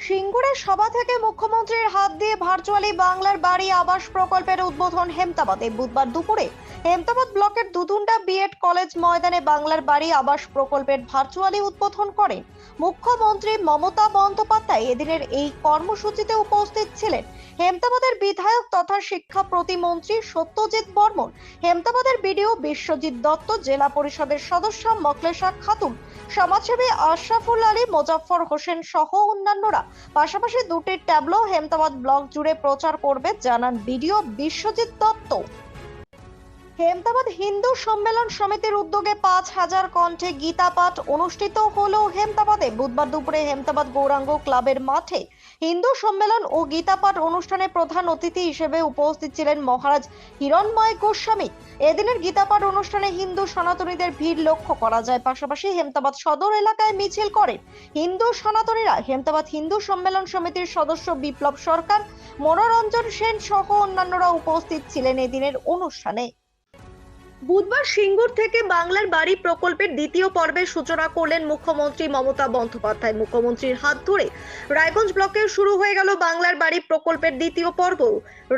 সিঙ্গুরের সভা থেকে মুখ্যমন্ত্রীর হাত দিয়ে ভার্চুয়ালি বাংলার বাড়ি আবাস প্রকল্পের উদ্বোধন হেমতাবাদে। বুধবার দুপুরে হেমতাবাদ ব্লকের দুধুন্ডা বিএড কলেজ ময়দানে বাংলার বাড়ি আবাস প্রকল্পের ভার্চুয়ালি উদ্বোধন করেন মুখ্যমন্ত্রী মমতা বন্দ্যোপাধ্যায়। এদিনের এই কর্মসূচিতে উপস্থিত ছিলেন হেমতাবাদের বিধায়ক তথা শিক্ষা প্রতিমন্ত্রী সত্যজিৎ বর্মন, হেমতাবাদের বিডিও বিশ্বজিৎ দত্ত, জেলা পরিষদের সদস্য মকলেশা খাতুন, সমাজসেবী আশরাফুল আলী, মোজাফফর হোসেন সহ অন্যান্যরা। পাশাপাশি দুটি ট্যাবলো হেমতাবাদ ব্লক জুড়ে প্রচার করবে, জানান বিডিও বিশ্বজিৎ দত্ত। হেমতাবাদ হিন্দু সম্মেলন সমিতির উদ্যোগে পাঁচ হাজার কণ্ঠে গীতা পাঠ অনুষ্ঠিত হলো হেমতাবাদে। বুধবার দুপুরে হেমতাবাদ গৌরাঙ্গ ক্লাবের মাঠে হিন্দু সম্মেলন ও গীতা পাঠ অনুষ্ঠানে প্রধান অতিথি হিসেবে উপস্থিত ছিলেন মহারাজ হিরণময় গোস্বামী। এদিনের গীতা পাঠ অনুষ্ঠানে হিন্দু সনাতনীদের ভিড় লক্ষ্য করা যায়। পাশাপাশি হেমতাবাদ সদর এলাকায় মিছিল করেন হিন্দু সনাতনীরা। হেমতাবাদ হিন্দু সম্মেলন সমিতির সদস্য বিপ্লব সরকার, মনোরঞ্জন সেন সহ অন্যান্যরা উপস্থিত ছিলেন এদিনের অনুষ্ঠানে। বুধবার সিঙ্গুর থেকে বাংলার বাড়ি প্রকল্পের দ্বিতীয় পর্বের সূচনা করলেন মুখ্যমন্ত্রী মমতা বন্দ্যোপাধ্যায়। মুখ্যমন্ত্রীর হাত ধরে রায়গঞ্জ ব্লকে শুরু হয়ে গেল বাংলার বাড়ি প্রকল্পের দ্বিতীয় পর্ব।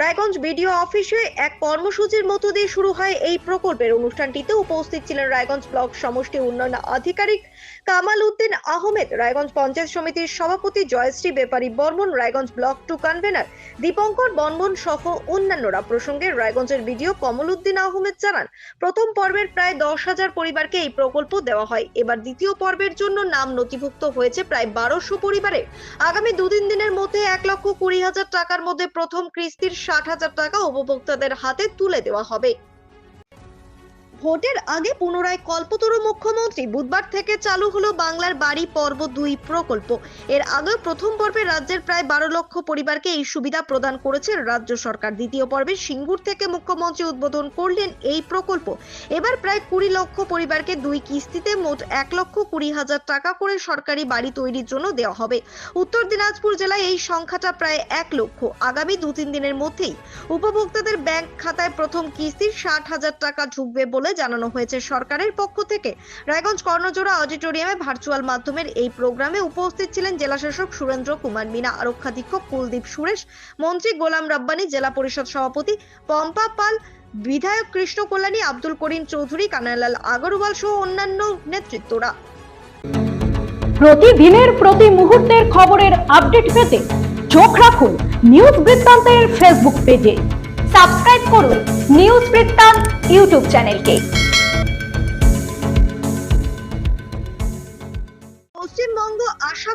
রায়গঞ্জ বিডিও অফিসে এক কর্মসূচির মধ্য দিয়ে শুরু হয় এই প্রকল্পের। অনুষ্ঠানটিতে উপস্থিত ছিলেন রায়গঞ্জ ব্লক সমষ্টি উন্নয়ন আধিকারিক কামাল উদ্দিন আহমেদ, রায়গঞ্জ পঞ্চায়েত সমিতির সভাপতি Joyshree Bepari Barman, Raiganj block two convener Dipankar Barman সহ অন্যান্যরা প্রসঙ্গে রায়গঞ্জের বিডিও কমল উদ্দিন আহমেদ জানান প্রথম পর্বের প্রায় দশ হাজার পরিবারকে এই প্রকল্প দেওয়া হয়। এবার দ্বিতীয় পর্বের জন্য নাম নথিভুক্ত হয়েছে প্রায় বারোশো পরিবারের। আগামী দুদিন দিনের মধ্যে এক লক্ষ কুড়ি হাজার টাকার মধ্যে প্রথম কিস্তির ষাট হাজার টাকা উপভোক্তাদের হাতে তুলে দেওয়া হবে। ভোটের আগে পুনরায় কল্পতরু মুখ্যমন্ত্রী বুধবার থেকে চালু হলো বাংলার বাড়ি, পর্ব দুই প্রকল্প। এর আগে প্রথম পর্বে রাজ্যের প্রায় বারো লক্ষ পরিবারকে এই সুবিধা প্রদান করেছে রাজ্য সরকার। দ্বিতীয় পর্বে সিঙ্গুর থেকে মুখ্যমন্ত্রী উদ্বোধন করলেন এই প্রকল্প। এবার প্রায় কুড়ি লক্ষ পরিবারকে দুই কিস্তিতে মোট এক লক্ষ কুড়ি হাজার টাকা করে সরকারি বাড়ি তৈরির জন্য দেওয়া হবে। উত্তর দিনাজপুর জেলায় এই সংখ্যাটা প্রায় এক লক্ষ। আগামী দু তিন দিনের মধ্যেই উপভোক্তাদের ব্যাংক খাতায় প্রথম কিস্তির ষাট হাজার টাকা ঢুকবে বলে জানানো হয়েছে, সরকারের পক্ষ থেকে রায়গঞ্জ কর্ণজোড়া অডিটোরিয়ামে ভার্চুয়াল মাধ্যমের এই প্রোগ্রামে উপস্থিত ছিলেন জেলাশাসক সুরেন্দ্র কুমার মিনা আরক্ষাধীক্ষক কুলদীপ সুরেশ, মন্ত্রী গোলাম রাব্বানি, জেলা পরিষদ সভাপতি পম্পা পাল, বিধায়ক কৃষ্ণ কল্যাণী, আব্দুল করিম চৌধুরী, কানাইলাল আগরওয়াল সহ অন্যান্য নেতৃত্বরা। প্রতিদিনের প্রতি মুহূর্তের খবরের আপডেট পেতে চোখ রাখুন নিউজ বৃত্তান্তের ফেসবুক পেজে সাবস্ক্রাইব করুন নিউজ বৃত্তান্ত ইউটিউব চ্যানেলকে।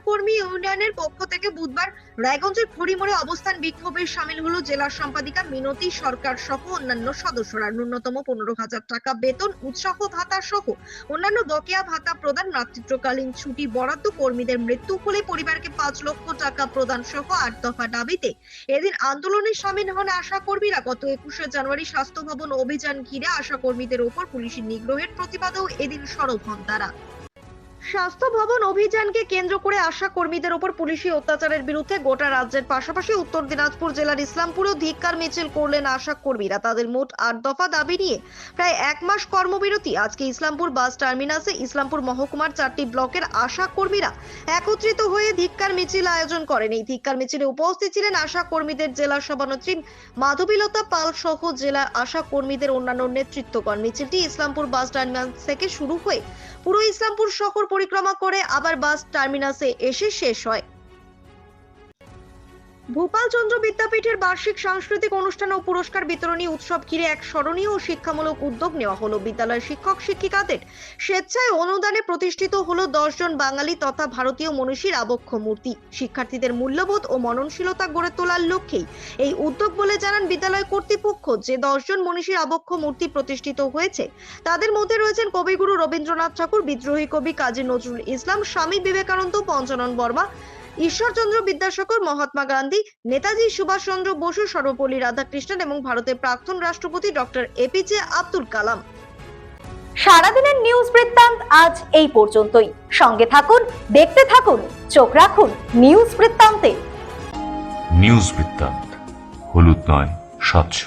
কর্মী ইউনিয়নের পক্ষ থেকে বুধবার রায়গঞ্জের খড়িমোড়ে অবস্থান বিক্ষোভে সামিল হলো জেলা সম্পাদিকা মিনতি সরকার সহ অন্যান্য সদস্যরা। ন্যূনতম পনেরো হাজার টাকা বেতন, উৎসাহ ভাতা সহ অন্যান্য বকেয়া ভাতা প্রদান, রাত্রিত্বকালীন ছুটি বরাদ্দ, কর্মীদের মৃত্যু হলে পরিবারকে পাঁচ লক্ষ টাকা প্রদান সহ আট দফা দাবিতে এদিন আন্দোলনে সামিল হন আশা কর্মীরা। গত একুশে জানুয়ারি স্বাস্থ্য ভবন অভিযান ঘিরে আশা কর্মীদের ওপর পুলিশের নিগ্রহের প্রতিবাদেও এদিন সরব হন তারা। স্বাস্থ্য ভবন অভিযানকে কেন্দ্র করে আশা কর্মীদের ওপর পুলিশি অত্যাচারের বিরুদ্ধে গোটা রাজ্যের পাশাপাশি উত্তর দিনাজপুর জেলার ইসলামপুরেও ধিক্কার মিছিল করলেন আশা কর্মীরা। তাদের মোট আট দফা দাবি নিয়ে প্রায় এক মাস কর্মবিরতি। আজকে ইসলামপুর বাস টার্মিনাসে ইসলামপুর মহকুমার চারটি ব্লকের আশা কর্মীরা একত্রিত হয়ে ধিক্কার মিছিল আয়োজন করেন। এই ধিক্কার মিছিলে উপস্থিত ছিলেন আশা কর্মীদের জেলা সভানেত্রী মাধবীলতা পাল সহ জেলা আশা কর্মীদের অন্যান্য নেতৃত্বগণ। মিছিলটি ইসলামপুর বাস টার্মিনাস থেকে শুরু হয়ে পুরো ইসলামপুর শহর পরিক্রমা করে আবার বাস টার্মিনাসে এসে শেষ হয়। ভূপাল চন্দ্র বিদ্যাপীঠের বার্ষিক সাংস্কৃতিক অনুষ্ঠান ও পুরস্কার বিতরণী উৎসব ঘিরে এক স্মরণীয় ও শিক্ষামূলক উদ্যোগ নেওয়া হলো। বিদ্যালয়ের শিক্ষক শিক্ষিকাদের স্বেচ্ছায় অনুদানে প্রতিষ্ঠিত হলো জন বাঙালি তথা ভারতীয় মনীষীর আবক্ষ মূর্তি। শিক্ষার্থীদের মূল্যবোধ ও মননশীলতা গড়ে তোলার লক্ষ্যেই এই উদ্যোগ বলে জানান বিদ্যালয় কর্তৃপক্ষ। যে জন মনীষীর আবক্ষ মূর্তি প্রতিষ্ঠিত হয়েছে, তাদের মধ্যে রয়েছেন কবিগুরু রবীন্দ্রনাথ ঠাকুর, বিদ্রোহী কবি কাজী নজরুল ইসলাম, স্বামী বিবেকানন্দ, পঞ্চানন বর্মা ঈশ্বরচন্দ্র বিদ্যাসাগর মহাত্মা গান্ধী নেতাজি সুভাষচন্দ্র বসু সর্বপল্লী রাধাকৃষ্ণন এবং ভারতের প্রাক্তন রাষ্ট্রপতি ডক্টর এপিজে আব্দুল কালাম। সারাদিনের নিউজ বৃত্তান্ত আজ এই পর্যন্তই। সঙ্গে থাকুন দেখতে থাকুন চোখ রাখুন নিউজ বৃত্তান্তে। নিউজ বৃত্তান্ত হলুদ নয় স্বচ্ছ